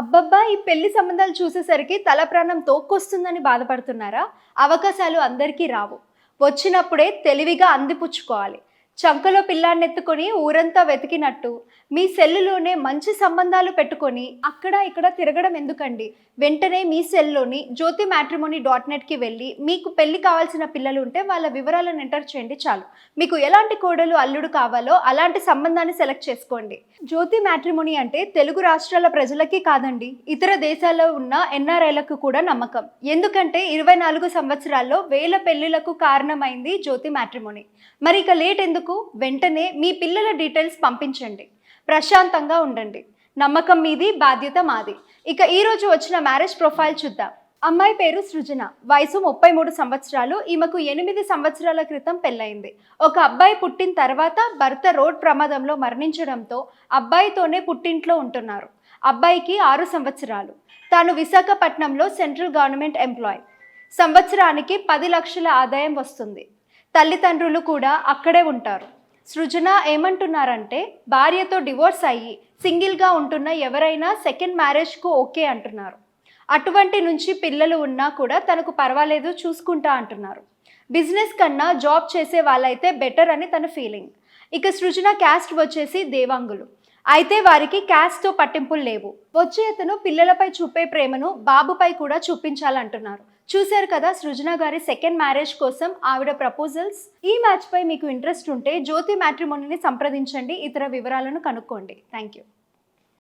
అబ్బబ్బా ఈ పెళ్ళి సంబంధాలు చూసేసరికి తల ప్రాణం తోక్కొస్తుందని బాధపడుతున్నారా? అవకాశాలు అందరికీ రావు. వచ్చినప్పుడే తెలివిగా అందిపుచ్చుకోవాలి. చంకలో పిల్లాన్నెత్తుకొని ఊరంతా వెతికినట్టు. మీ సెల్లులోనే మంచి సంబంధాలు పెట్టుకొని అక్కడ ఇక్కడ తిరగడం ఎందుకండి? వెంటనే మీ సెల్లోని జ్యోతి మ్యాట్రిమోని డాట్ నెట్కి వెళ్ళి మీకు పెళ్ళి కావాల్సిన పిల్లలు ఉంటే వాళ్ళ వివరాలను ఎంటర్ చేయండి చాలు. మీకు ఎలాంటి కోడలు అల్లుడు కావాలో అలాంటి సంబంధాన్ని సెలెక్ట్ చేసుకోండి. జ్యోతి మ్యాట్రిమోని అంటే తెలుగు రాష్ట్రాల ప్రజలకి కాదండి ఇతర దేశాల్లో ఉన్న ఎన్ఆర్ఐలకు కూడా నమ్మకం. ఎందుకంటే ఇరవై నాలుగు సంవత్సరాల్లో వేల పెళ్ళిలకు కారణమైంది జ్యోతి మ్యాట్రిమోని. మరి ఇక లేట్ ఎందుకు? వెంటనే మీ పిల్లల డీటెయిల్స్ పంపించండి. ప్రశాంతంగా ఉండండి. నమ్మకం మీది బాధ్యత మాది. ఇక ఈ రోజు వచ్చిన మ్యారేజ్ ప్రొఫైల్ చూద్దాం. అమ్మాయి పేరు సృజన. వయసు ముప్పై మూడు సంవత్సరాలు. ఈమెకు ఎనిమిది సంవత్సరాల క్రితం పెళ్ళయింది. ఒక అబ్బాయి పుట్టిన తర్వాత భర్త రోడ్ ప్రమాదంలో మరణించడంతో అబ్బాయితోనే పుట్టింట్లో ఉంటున్నారు. అబ్బాయికి ఆరు సంవత్సరాలు. తాను విశాఖపట్నంలో సెంట్రల్ గవర్నమెంట్ ఎంప్లాయ్. సంవత్సరానికి పది లక్షల ఆదాయం వస్తుంది. తల్లిదండ్రులు కూడా అక్కడే ఉంటారు. సృజన ఏమంటున్నారంటే భార్యతో డివోర్స్ అయ్యి సింగిల్గా ఉంటున్న ఎవరైనా సెకండ్ మ్యారేజ్కు ఓకే అంటున్నారు. అటువంటి నుంచి పిల్లలు ఉన్నా కూడా తనకు పర్వాలేదు చూసుకుంటా అంటున్నారు. బిజినెస్ కన్నా జాబ్ చేసే వాళ్ళైతే బెటర్ అని తన ఫీలింగ్. ఇక సృజన క్యాస్ట్ వచ్చేసి దేవాంగులు. అయితే వారికి క్యాస్ట్తో పట్టింపులు లేవు. వచ్చే అతను పిల్లలపై చూపే ప్రేమను బాబుపై కూడా చూపించాలంటున్నారు. చూశారు కదా సృజన గారి సెకండ్ మ్యారేజ్ కోసం ఆవిడ ప్రపోజల్స్ ఈ మ్యాచ్ పై మీకు ఇంట్రెస్ట్ ఉంటే జ్యోతి మ్యాట్రిమోనీని సంప్రదించండి. ఇతర వివరాలను కనుక్కోండి. Thank you